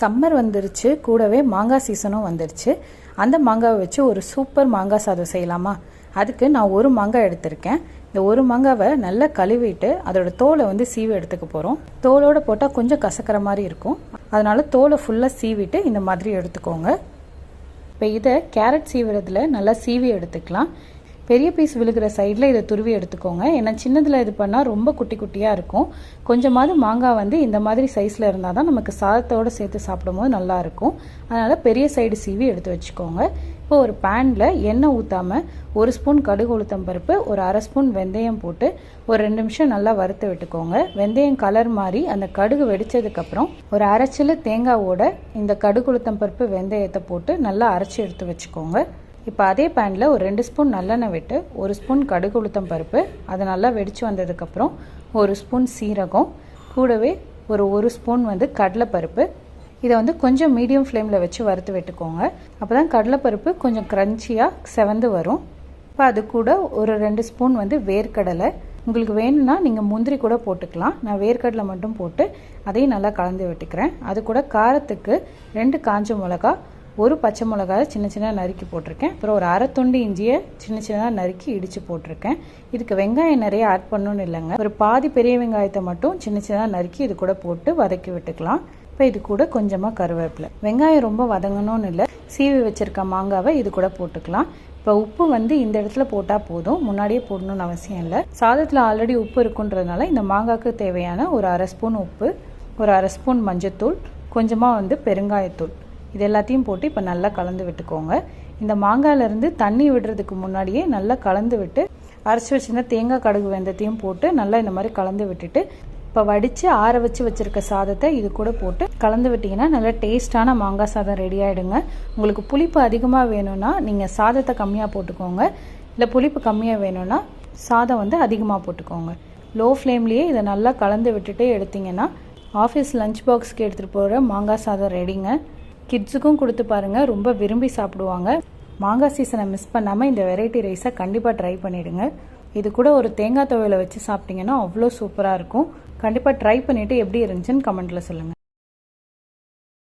Summer வந்துருச்சு கூடவே மாங்காய் சீசனும் வந்துருச்சு. அந்த மாங்காவை வச்சு ஒரு சூப்பர் மாங்காய் சாதம் செய்யலாமா? அதுக்கு நான் ஒரு மாங்காய் எடுத்திருக்கேன். இந்த ஒரு மாங்காவை நல்லா கழுவிட்டு அதோட தோலை வந்து சீவி எடுத்துக்க போகிறோம் தோலோடு போட்டால் கொஞ்சம் கசக்கிற மாதிரி இருக்கும். அதனால் தோலை ஃபுல்லாக சீவிட்டு இந்த மாதிரி எடுத்துக்கோங்க. இப்போ இதை கேரட் சீவுறதுல நல்லா சீவி எடுத்துக்கலாம். பெரிய பீஸ் விழுகிற சைடில் இதை துருவி எடுத்துக்கோங்க. ஏன்னா சின்னதில் இது பண்ணால் ரொம்ப குட்டி குட்டியாக இருக்கும். கொஞ்சமாவது மாங்காய் வந்து இந்த மாதிரி சைஸில் இருந்தால் தான் நமக்கு சாதத்தோடு சேர்த்து சாப்பிடும்போது நல்லாயிருக்கும் அதனால் பெரிய சைடு சீவி எடுத்து வச்சுக்கோங்க. இப்போ ஒரு பேனில் எண்ணெய் ஊற்றாமல் ஒரு ஸ்பூன் கடுகு உளுத்தம் பருப்பு ஒரு அரை ஸ்பூன் வெந்தயம் போட்டு ஒரு ரெண்டு நிமிஷம் நல்லா வறுத்து விட்டுக்கோங்க. வெந்தயம் கலர் மாதிரி அந்த கடுகு வெடிச்சதுக்கப்புறம் ஒரு அரைச்சில் தேங்காவோட இந்த கடுகு உளுத்தம் பருப்பு வெந்தயத்தை போட்டு நல்லா அரைச்சி எடுத்து வச்சுக்கோங்க. இப்போ அதே பேனில் ஒரு ரெண்டு ஸ்பூன் நல்லெண்ணெய் விட்டு ஒரு ஸ்பூன் கடுகு உளுத்தம் பருப்பு. அது நல்லா வெடித்து வந்ததுக்கப்புறம் ஒரு ஸ்பூன் சீரகம். கூடவே ஒரு ஒரு ஸ்பூன் வந்து கடலைப்பருப்பு. இதை வந்து கொஞ்சம் மீடியம் ஃப்ளேமில் வச்சு வறுத்து விட்டுக்கோங்க. அப்போ தான் கடலைப்பருப்பு கொஞ்சம் க்ரன்ச்சியாக செவந்து வரும். இப்போ அது கூட ஒரு ரெண்டு ஸ்பூன் வந்து வேர்க்கடலை. உங்களுக்கு வேணும்னா நீங்கள் முந்திரி கூட போட்டுக்கலாம். நான் வேர்க்கடலை மட்டும் போட்டு அதையும் நல்லா கலந்து விட்டுக்கிறேன். அது கூட காரத்துக்கு ரெண்டு காஞ்ச மிளகா ஒரு பச்சை மிளகாய் சின்ன சின்னதாக நறுக்கி போட்டிருக்கேன். அப்புறம் ஒரு அரை துண்டு இஞ்சியை சின்ன சின்னதாக நறுக்கி இடித்து போட்டிருக்கேன். இதுக்கு வெங்காயம் நிறைய ஆட் பண்ணணும்னு இல்லைங்க. ஒரு பாதி பெரிய வெங்காயத்தை மட்டும் சின்ன சின்னதாக நறுக்கி இது கூட போட்டு வதக்கி விட்டுக்கலாம். இப்போ இது கூட கொஞ்சமாக கருவேப்பிலை. வெங்காயம் ரொம்ப வதங்கணும்னு இல்லை. சீவி வச்சுருக்க மாங்காவை இது கூட போட்டுக்கலாம். இப்போ உப்பு வந்து இந்த இடத்துல போட்டால் போதும். முன்னாடியே போடணும்னு அவசியம் இல்லை. சாதத்தில் ஆல்ரெடி உப்பு இருக்குன்றதுனால இந்த மாங்காய்க்கு தேவையான ஒரு அரை ஸ்பூன் உப்பு ஒரு அரை ஸ்பூன் மஞ்சத்தூள் கொஞ்சமாக வந்து பெருங்காயத்தூள். இது எல்லாத்தையும் போட்டு இப்போ நல்லா கலந்து விட்டுக்கோங்க. இந்த மாங்காயிலேருந்து தண்ணி விடுறதுக்கு முன்னாடியே நல்லா கலந்து விட்டு அரைச்சி வச்சுருந்த தேங்காய் கடுகு வெந்தத்தையும் போட்டு நல்லா இந்த மாதிரி கலந்து விட்டுட்டு இப்போ வடித்து ஆற வச்சு வச்சுருக்க சாதத்தை இது கூட போட்டு கலந்து விட்டிங்கன்னா நல்லா டேஸ்ட்டான மாங்காய் சாதம் ரெடி ஆகிடுங்க உங்களுக்கு புளிப்பு அதிகமாக வேணும்னா நீங்கள் சாதத்தை கம்மியாக போட்டுக்கோங்க. இல்லை புளிப்பு கம்மியாக வேணும்னா சாதம் வந்து அதிகமாக போட்டுக்கோங்க. லோ ஃப்ளேம்லேயே இதை நல்லா கலந்து விட்டுட்டு எடுத்திங்கன்னா ஆஃபீஸ் லஞ்ச் பாக்ஸ்க்கு எடுத்துகிட்டு போகிற மாங்காய் சாதம் ரெடிங்க கிட்ஸுக்கும் கொடுத்து பாருங்கள் ரொம்ப விரும்பி சாப்பிடுவாங்க. மாங்காய் சீசனை மிஸ் பண்ணாமல் இந்த வெரைட்டி ரைஸை கண்டிப்பாக ட்ரை பண்ணிவிடுங்க இது கூட ஒரு தேங்காய் துவையில் வச்சு சாப்பிட்டிங்கன்னா அவ்வளோ சூப்பராக இருக்கும். கண்டிப்பாக ட்ரை பண்ணிவிட்டு எப்படி இருந்துச்சுன்னு கமெண்ட்டில் சொல்லுங்கள்